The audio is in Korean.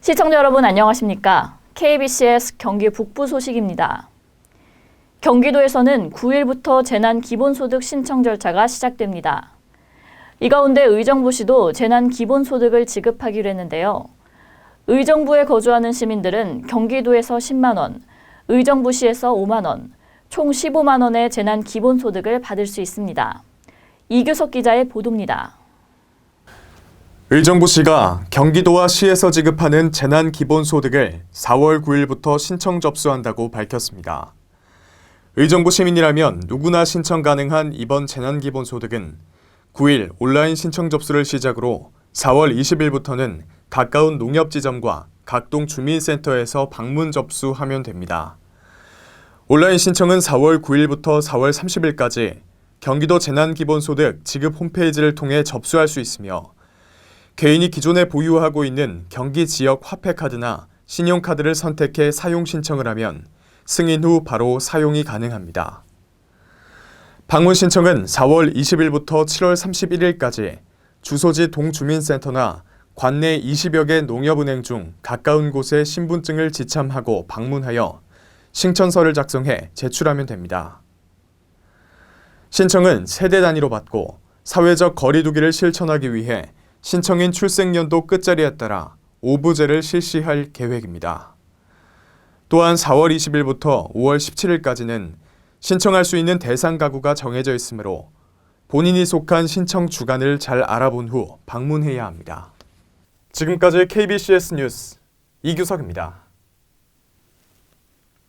시청자 여러분 안녕하십니까? KBCS 경기 북부 소식입니다. 경기도에서는 9일부터 재난 기본소득 신청 절차가 시작됩니다. 이 가운데 의정부시도 재난 기본소득을 지급하기로 했는데요. 의정부에 거주하는 시민들은 경기도에서 10만 원, 의정부시에서 5만 원, 총 15만 원의 재난 기본소득을 받을 수 있습니다. 이규석 기자의 보도입니다. 의정부시가 경기도와 시에서 지급하는 재난 기본소득을 4월 9일부터 신청 접수한다고 밝혔습니다. 의정부 시민이라면 누구나 신청 가능한 이번 재난 기본소득은 9일 온라인 신청 접수를 시작으로 4월 20일부터는 가까운 농협지점과 각동 주민센터에서 방문 접수하면 됩니다. 온라인 신청은 4월 9일부터 4월 30일까지 경기도 재난기본소득 지급 홈페이지를 통해 접수할 수 있으며 개인이 기존에 보유하고 있는 경기 지역 화폐카드나 신용카드를 선택해 사용 신청을 하면 승인 후 바로 사용이 가능합니다. 방문 신청은 4월 20일부터 7월 31일까지 주소지 동주민센터나 관내 20여 개 농협은행 중 가까운 곳에 신분증을 지참하고 방문하여 신청서를 작성해 제출하면 됩니다. 신청은 세대 단위로 받고 사회적 거리두기를 실천하기 위해 신청인 출생연도 끝자리에 따라 오부제를 실시할 계획입니다. 또한 4월 20일부터 5월 17일까지는 신청할 수 있는 대상 가구가 정해져 있으므로 본인이 속한 신청 주간을 잘 알아본 후 방문해야 합니다. 지금까지 KBCS 뉴스 이규석입니다.